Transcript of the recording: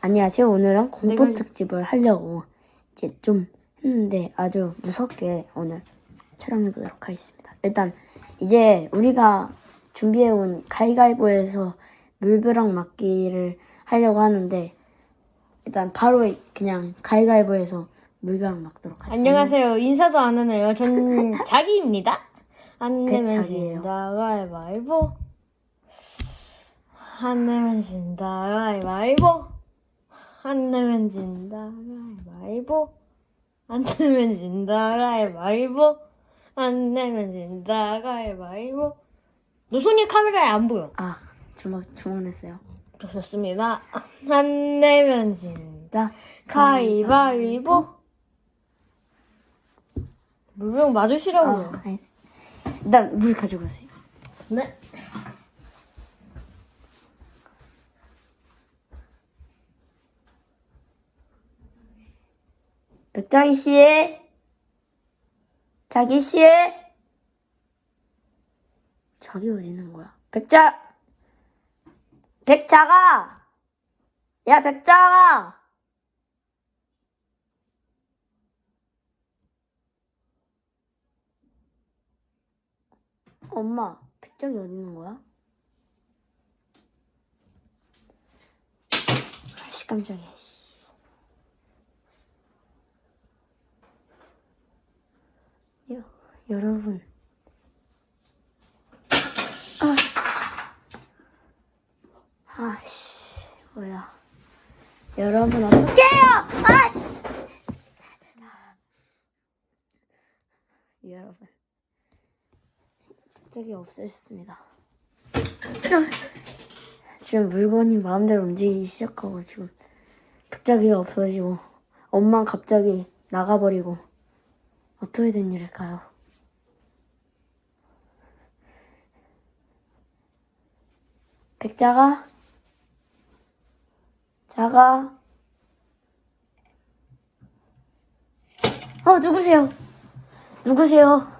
안녕하세요. 오늘은 공포 내가- 특집을 하려고 이제 좀 했는데 아주 무섭게 오늘 촬영해 보도록 하겠습니다. 일단 이제 우리가 준비해 온 가위가위보에서 물벼락 맞기를 하려고 하는데 일단 바로 그냥 가위가위보에서 물벼락 맞도록 할게요. 안녕하세요. 인사도 안 하네요. 전 자기입니다. 안 내면 자기예요. 진다 가위바위보. 안 내면 진다 가위바위보. 안 내면 진다 가위바위보. 안 내면 진다 가위바위보. 안 내면 진다 가위바위보. 너 손이 카메라에 안 보여. 아 주먹 주문했어요. 좋습니다. 안 내면 진다 가위바위보. 물병 맞으시라고요. 아, 알겠습니다. 일단 물 가지고 오세요. 네. 백장희 씨, 자기 씨, 자기 어디 있는 거야? 백자, 백자가, 야 백자가, 엄마, 백장이 어디 있는 거야? 아씨 깜짝이야. 씨. 여, 여러분. 아, 아씨, 뭐야. 여러분, 어떡해요! 아씨! 여러분. 갑자기 없어졌습니다. 지금 물건이 마음대로 움직이기 시작하고, 지금 갑자기가 없어지고, 엄마 갑자기 나가버리고, 어떻게 된 일일까요? 백자가? 자가? 어, 누구세요? 누구세요?